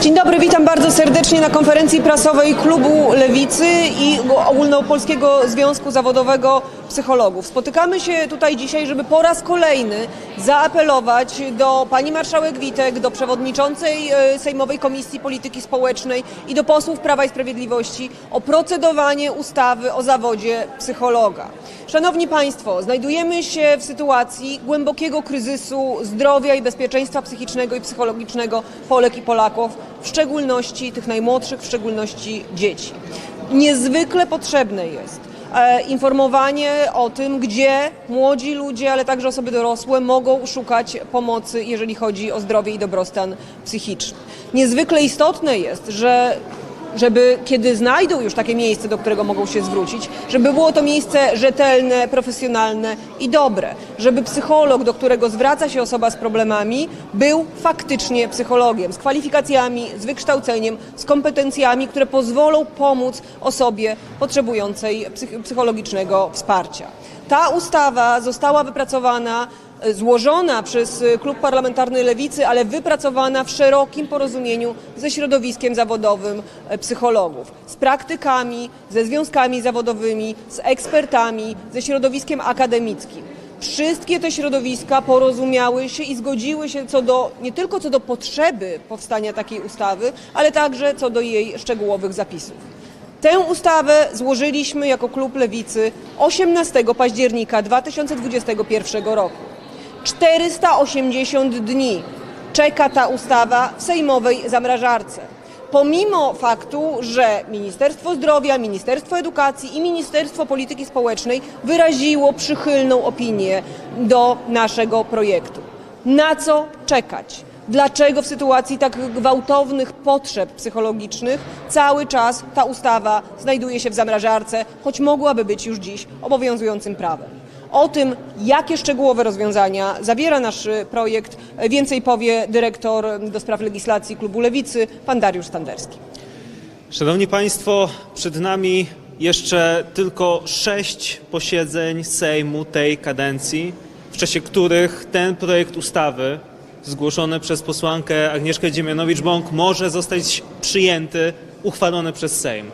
Dzień dobry, witam bardzo serdecznie na konferencji prasowej Klubu Lewicy i Ogólnopolskiego Związku Zawodowego Psychologów. Spotykamy się tutaj dzisiaj, żeby po raz kolejny zaapelować do pani marszałek Witek, do przewodniczącej e, Sejmowej Komisji Polityki Społecznej i do posłów Prawa i Sprawiedliwości o procedowanie ustawy o zawodzie psychologa. Szanowni Państwo, znajdujemy się w sytuacji głębokiego kryzysu zdrowia i bezpieczeństwa psychicznego i psychologicznego Polek i Polaków, w szczególności tych najmłodszych, w szczególności dzieci. Niezwykle potrzebne jest e, informowanie o tym, gdzie młodzi ludzie, ale także osoby dorosłe mogą szukać pomocy, jeżeli chodzi o zdrowie i dobrostan psychiczny. Niezwykle istotne jest, że żeby kiedy znajdą już takie miejsce, do którego mogą się zwrócić, żeby było to miejsce rzetelne, profesjonalne i dobre, żeby psycholog, do którego zwraca się osoba z problemami, był faktycznie psychologiem, z kwalifikacjami, z wykształceniem, z kompetencjami, które pozwolą pomóc osobie potrzebującej psych- psychologicznego wsparcia. Ta ustawa została wypracowana złożona przez e, Klub Parlamentarny Lewicy, ale wypracowana w szerokim porozumieniu ze środowiskiem zawodowym e, psychologów, z praktykami, ze związkami zawodowymi, z ekspertami, ze środowiskiem akademickim. Wszystkie te środowiska porozumiały się i zgodziły się co do, nie tylko co do potrzeby powstania takiej ustawy, ale także co do jej szczegółowych zapisów. Tę ustawę złożyliśmy jako klub Lewicy 18 października 2021 roku. 480 dni czeka ta ustawa w sejmowej zamrażarce. Pomimo faktu, że Ministerstwo Zdrowia, Ministerstwo Edukacji i Ministerstwo Polityki Społecznej wyraziło przychylną opinię do naszego projektu. Na co czekać? Dlaczego w sytuacji tak gwałtownych potrzeb psychologicznych cały czas ta ustawa znajduje się w zamrażarce, choć mogłaby być już dziś obowiązującym prawem? O tym, jakie szczegółowe rozwiązania zawiera nasz y, projekt, więcej powie dyrektor do spraw legislacji klubu Lewicy, pan Dariusz Standerski. Szanowni Państwo, przed nami jeszcze tylko sześć posiedzeń Sejmu tej kadencji, w czasie których ten projekt ustawy zgłoszony przez posłankę Agnieszkę Dziemianowicz-Bąk może zostać przyjęty, uchwalony przez Sejm.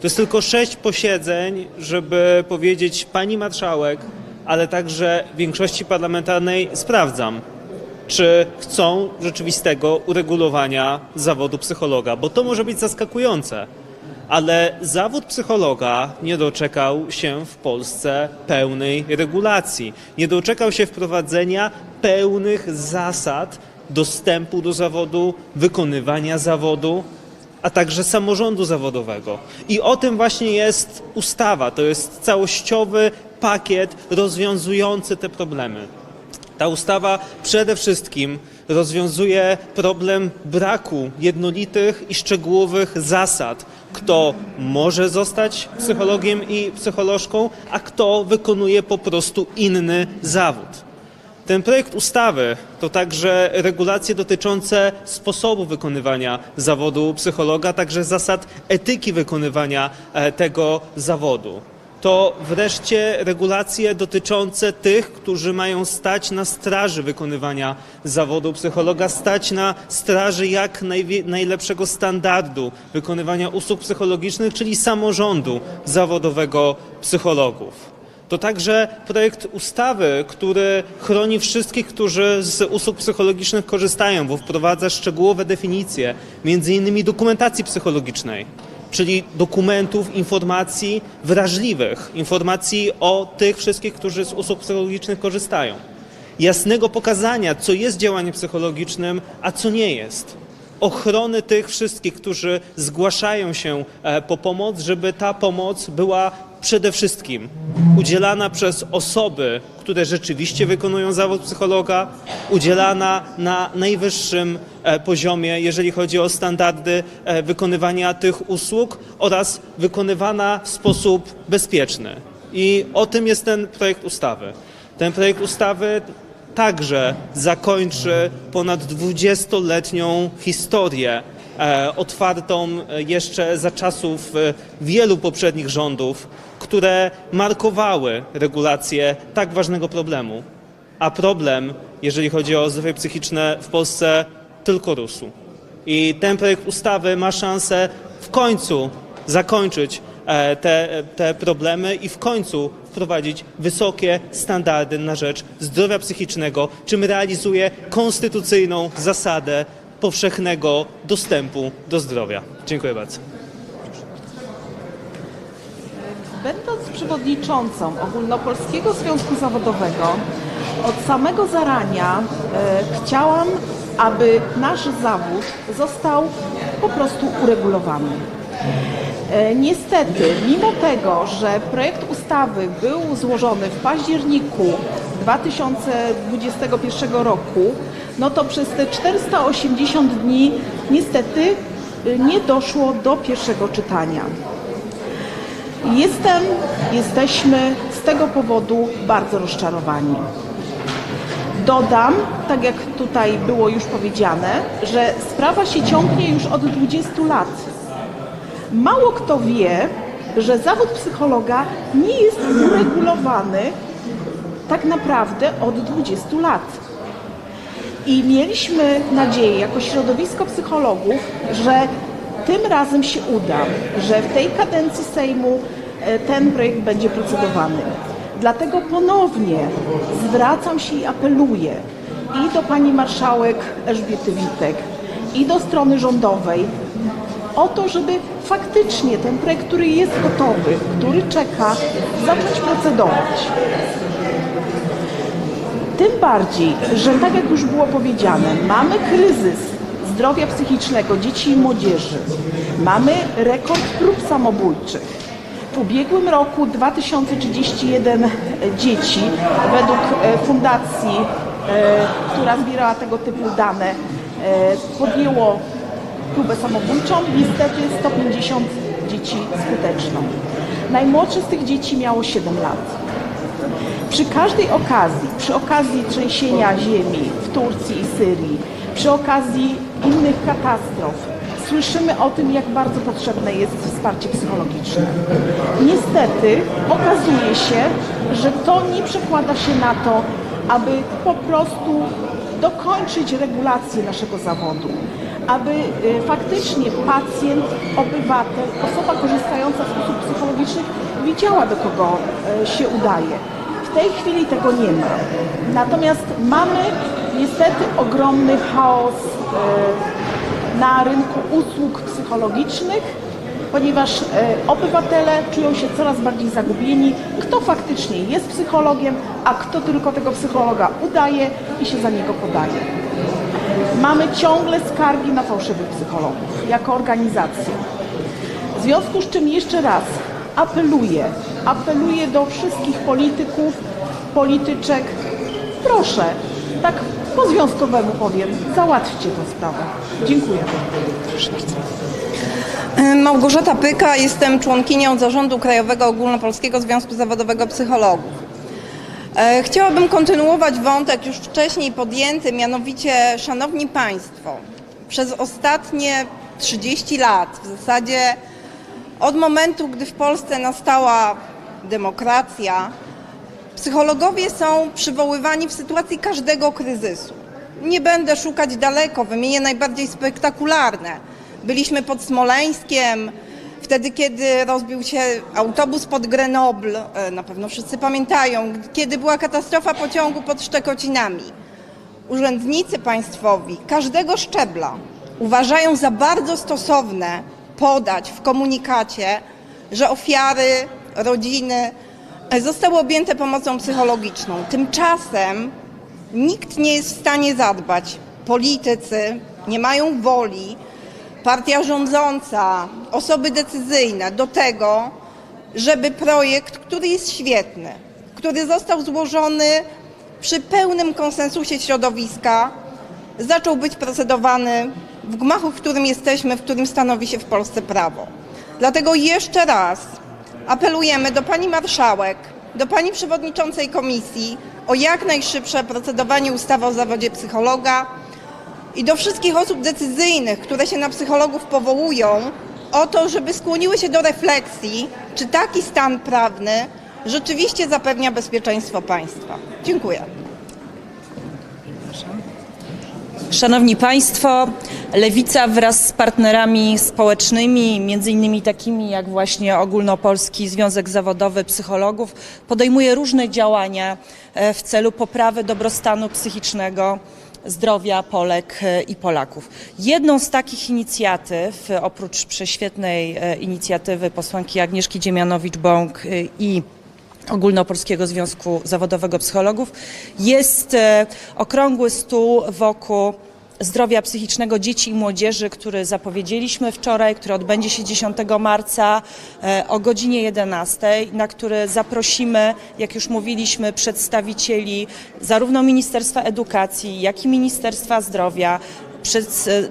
To jest tylko sześć posiedzeń, żeby powiedzieć pani marszałek, ale także większości parlamentarnej sprawdzam, czy chcą rzeczywistego uregulowania zawodu psychologa, bo to może być zaskakujące. Ale zawód psychologa nie doczekał się w Polsce pełnej regulacji. Nie doczekał się wprowadzenia pełnych zasad dostępu do zawodu, wykonywania zawodu, a także samorządu zawodowego. I o tym właśnie jest ustawa. To jest całościowy pakiet rozwiązujący te problemy. Ta ustawa przede wszystkim rozwiązuje problem braku jednolitych i szczegółowych zasad, kto może zostać psychologiem i psycholożką, a kto wykonuje po prostu inny zawód. Ten projekt ustawy to także regulacje dotyczące sposobu wykonywania zawodu psychologa, także zasad etyki wykonywania e, tego zawodu. To wreszcie regulacje dotyczące tych, którzy mają stać na straży wykonywania zawodu psychologa, stać na straży jak najlepszego standardu wykonywania usług psychologicznych, czyli samorządu zawodowego psychologów. To także projekt ustawy, który chroni wszystkich, którzy z usług psychologicznych korzystają, bo wprowadza szczegółowe definicje, między innymi dokumentacji psychologicznej, czyli dokumentów, informacji wrażliwych, informacji o tych wszystkich, którzy z usług psychologicznych korzystają. Jasnego pokazania, co jest działaniem psychologicznym, a co nie jest ochrony tych wszystkich, którzy zgłaszają się e, po pomoc, żeby ta pomoc była przede wszystkim udzielana przez osoby, które rzeczywiście wykonują zawód psychologa, udzielana na najwyższym e, poziomie, jeżeli chodzi o standardy e, wykonywania tych usług oraz wykonywana w sposób bezpieczny. I o tym jest ten projekt ustawy. Ten projekt ustawy także zakończy ponad 20-letnią historię, e, otwartą jeszcze za czasów wielu poprzednich rządów, które markowały regulację tak ważnego problemu. A problem, jeżeli chodzi o zdrowie psychiczne w Polsce, tylko rósł. I ten projekt ustawy ma szansę w końcu zakończyć e, te, te problemy i w końcu wprowadzić wysokie standardy na rzecz zdrowia psychicznego, czym realizuje konstytucyjną zasadę powszechnego dostępu do zdrowia. Dziękuję bardzo. Będąc przewodniczącą Ogólnopolskiego Związku Zawodowego, od samego zarania e, chciałam, aby nasz zawód został po prostu uregulowany. E, niestety, mimo tego, że projekt ustawy był złożony w październiku 2021 roku, no to przez te 480 dni niestety e, nie doszło do pierwszego czytania. Jestem, jesteśmy z tego powodu bardzo rozczarowani. Dodam, tak jak tutaj było już powiedziane, że sprawa się ciągnie już od 20 lat. Mało kto wie, że zawód psychologa nie jest uregulowany tak naprawdę od 20 lat. I mieliśmy nadzieję, jako środowisko psychologów, że tym razem się uda, że w tej kadencji Sejmu e, ten projekt będzie procedowany. Dlatego ponownie zwracam się i apeluję i do pani marszałek Elżbiety Witek, i do strony rządowej o to, żeby faktycznie ten projekt, który jest gotowy, który czeka, zacząć procedować. Tym bardziej, że tak jak już było powiedziane, mamy kryzys zdrowia psychicznego dzieci i młodzieży. Mamy rekord prób samobójczych. W ubiegłym roku 2031 dzieci według e, fundacji, e, która zbierała tego typu dane, e, podjęło próbę samobójczą. Niestety 150 dzieci skuteczną. Najmłodsze z tych dzieci miało 7 lat. Przy każdej okazji, przy okazji trzęsienia ziemi w Turcji i Syrii, przy okazji innych katastrof, słyszymy o tym, jak bardzo potrzebne jest wsparcie psychologiczne. Niestety okazuje się, że to nie przekłada się na to, aby po prostu dokończyć regulację naszego zawodu, aby y, faktycznie pacjent, obywatel, osoba korzystająca z usług psychologicznych widziała, do kogo y, się udaje. W tej chwili tego nie ma. Natomiast mamy niestety ogromny chaos e, na rynku usług psychologicznych, ponieważ e, obywatele czują się coraz bardziej zagubieni, kto faktycznie jest psychologiem, a kto tylko tego psychologa udaje i się za niego podaje. Mamy ciągle skargi na fałszywych psychologów jako organizacja. W związku z czym jeszcze raz apeluję, apeluję do wszystkich polityków, polityczek, proszę, tak po związkowemu powiem, załatwcie tę sprawę. Dziękuję. Małgorzata Pyka, jestem członkinią zarządu Krajowego Ogólnopolskiego Związku Zawodowego Psychologów. E, Chciałabym kontynuować wątek już wcześniej podjęty, mianowicie, Szanowni Państwo, przez ostatnie 30 lat, w zasadzie od momentu, gdy w Polsce nastała demokracja, psychologowie są przywoływani w sytuacji każdego kryzysu. Nie będę szukać daleko, wymienię najbardziej spektakularne. Byliśmy pod Smoleńskiem, wtedy kiedy rozbił się autobus pod Grenoble, e, na pewno wszyscy pamiętają, kiedy była katastrofa pociągu pod Szczekocinami. Urzędnicy państwowi każdego szczebla uważają za bardzo stosowne podać w komunikacie, że ofiary, rodziny zostały objęte pomocą psychologiczną. Tymczasem nikt nie jest w stanie zadbać. Politycy nie mają woli, partia rządząca, osoby decyzyjne do tego, żeby projekt, który jest świetny, który został złożony przy pełnym konsensusie środowiska, zaczął być procedowany w gmachu, w którym jesteśmy, w którym stanowi się w Polsce prawo. Dlatego jeszcze raz apelujemy do pani marszałek, do pani przewodniczącej komisji o jak najszybsze procedowanie ustawy o zawodzie psychologa i do wszystkich osób decyzyjnych, które się na psychologów powołują, o to, żeby skłoniły się do refleksji, czy taki stan prawny rzeczywiście zapewnia bezpieczeństwo państwa. Dziękuję. Szanowni Państwo, Lewica wraz z partnerami społecznymi, między innymi takimi jak właśnie Ogólnopolski Związek Zawodowy Psychologów, podejmuje różne działania e, w celu poprawy dobrostanu psychicznego zdrowia Polek e, i Polaków. Jedną z takich inicjatyw, e, oprócz prześwietnej inicjatywy posłanki Agnieszki Dziemianowicz-Bąk i Ogólnopolskiego Związku Zawodowego Psychologów. Jest e, okrągły stół wokół zdrowia psychicznego dzieci i młodzieży, który zapowiedzieliśmy wczoraj, który odbędzie się 10 marca e, o godzinie 11, na który zaprosimy, jak już mówiliśmy, przedstawicieli zarówno Ministerstwa Edukacji, jak i Ministerstwa Zdrowia,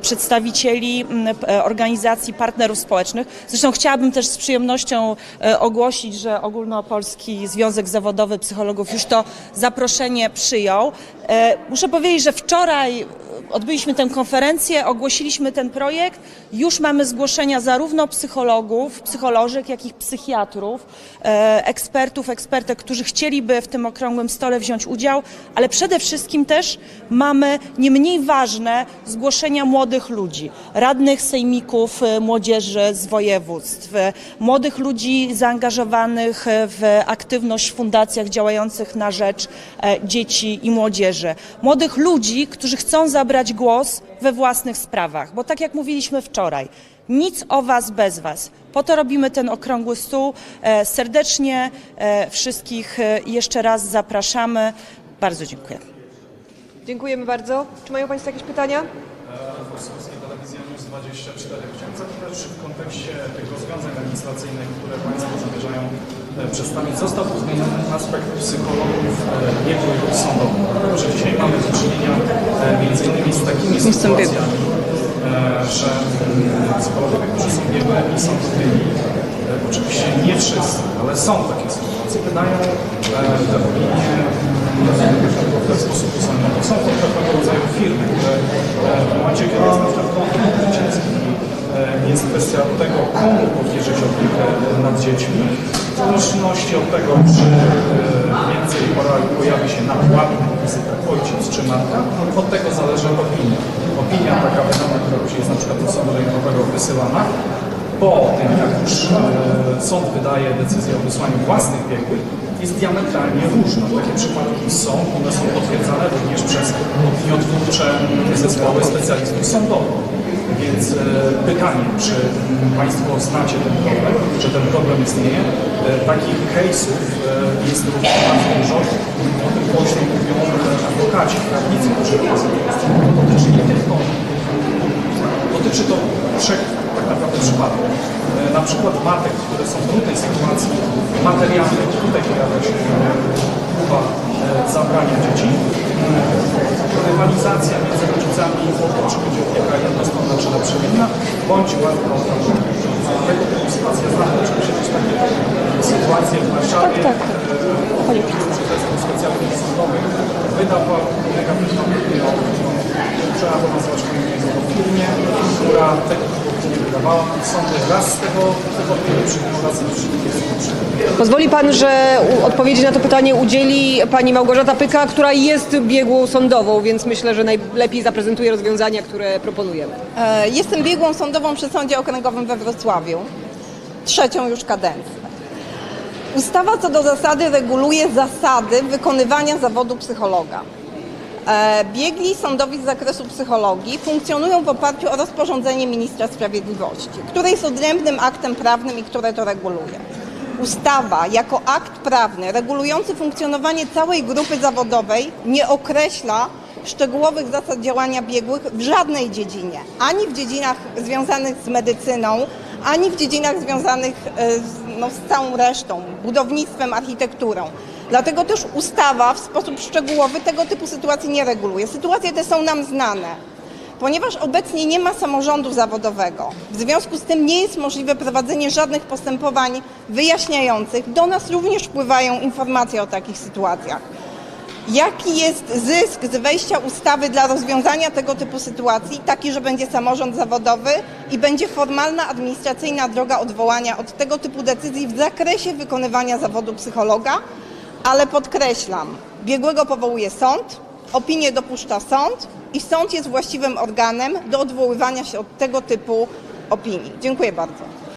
przedstawicieli m, e, organizacji partnerów społecznych. Zresztą chciałabym też z przyjemnością e, ogłosić, że Ogólnopolski Związek Zawodowy Psychologów już to zaproszenie przyjął. E, Muszę powiedzieć, że wczoraj odbyliśmy tę konferencję, ogłosiliśmy ten projekt. Już mamy zgłoszenia zarówno psychologów, psycholożek, jak i psychiatrów, e, ekspertów, ekspertek, którzy chcieliby w tym okrągłym stole wziąć udział, ale przede wszystkim też mamy nie mniej ważne zgłoszenia młodych ludzi, radnych sejmików e, młodzieży z województw, młodych ludzi zaangażowanych w aktywność w fundacjach działających na rzecz e, dzieci i młodzieży, młodych ludzi, którzy chcą zabrać głos we własnych sprawach, bo tak jak mówiliśmy wczoraj, nic o Was bez Was. Po to robimy ten okrągły stół. E, Serdecznie e, wszystkich e, jeszcze raz zapraszamy. Bardzo dziękuję. Dziękujemy bardzo. Czy mają Państwo jakieś pytania? Polskiej Telewizja News 24. Chciałem zapytać, czy w kontekście tych rozwiązań legislacyjnych, które Państwo zamierzają przedstawić, został uwzględniony aspekt psychologów e, biegłych sądowych. Dlatego, że dzisiaj mamy do czynienia e, między innymi z takimi sytuacjami, e, że mm, psychologowie, którzy są biegłymi sądowymi, e, oczywiście nie wszyscy, ale są takie sytuacje, wydają e, te opinie w ten sposób uzasadnione. Są to pewnego rodzaju firmy, które e, w momencie, kiedy jest na przykład konflikt rodzicielski, e, jest kwestia tego, komu powierzyć opiekę nad dziećmi, zależności od tego, czy e, więcej pojawi- pojawi się na płatnych wizytach ojciec czy matka, od tego zależy opinia. Opinia taka wydana, która już jest na przykład do sądu rejonowego wysyłana, po tym, jak już e, sąd wydaje decyzję o wysłaniu własnych biegłych, jest diametralnie różna. Takie przypadki są, one są potwierdzane również przez opiniotwórcze zespoły specjalistów sądowych. Więc e, pytanie, czy m, Państwo znacie ten problem, czy ten problem istnieje? E, takich case'ów e, jest również bardzo dużo. O tym głośno mówią adwokaci, prawnicy, którzy. To dotyczy nie tylko Dotyczy to trzech tak naprawdę przypadków. Na przykład matek, które są w trudnej sytuacji materialnej, tutaj pojawia się próba zabrania dzieci. E, Rywalizacja między rodzicami o to, czy będzie opieka jednostronna czy naprzemienna, bądź łatwo sytuacja znamy. Oczywiście też takie sytuacje w Warszawie. Tak, tak. Zespół specjalnych sądowych wydawał negatywną opinię trzeba to nazwać po imieniu o firmie, która tego opinie wydawała sądy raz z tego Pozwoli Pan, że odpowiedzi na to pytanie udzieli Pani Małgorzata Pyka, która jest biegłą sądową, więc myślę, że najlepiej zaprezentuje rozwiązania, które proponujemy. E, Jestem biegłą sądową przy Sądzie Okręgowym we Wrocławiu. Trzecią już kadencję. Ustawa co do zasady reguluje zasady wykonywania zawodu psychologa. E, Biegli sądowi z zakresu psychologii funkcjonują w oparciu o rozporządzenie ministra sprawiedliwości, które jest odrębnym aktem prawnym i które to reguluje. Ustawa jako akt prawny regulujący funkcjonowanie całej grupy zawodowej nie określa szczegółowych zasad działania biegłych w żadnej dziedzinie, ani w dziedzinach związanych z medycyną, ani w dziedzinach związanych e, z, no, z całą resztą, budownictwem, architekturą. Dlatego też ustawa w sposób szczegółowy tego typu sytuacji nie reguluje. Sytuacje te są nam znane. Ponieważ obecnie nie ma samorządu zawodowego, w związku z tym nie jest możliwe prowadzenie żadnych postępowań wyjaśniających. Do nas również wpływają informacje o takich sytuacjach. Jaki jest zysk z wejścia ustawy dla rozwiązania tego typu sytuacji? Taki, że będzie samorząd zawodowy i będzie formalna, administracyjna droga odwołania od tego typu decyzji w zakresie wykonywania zawodu psychologa, ale podkreślam, biegłego powołuje sąd, opinię dopuszcza sąd i sąd jest właściwym organem do odwoływania się od tego typu opinii. Dziękuję bardzo.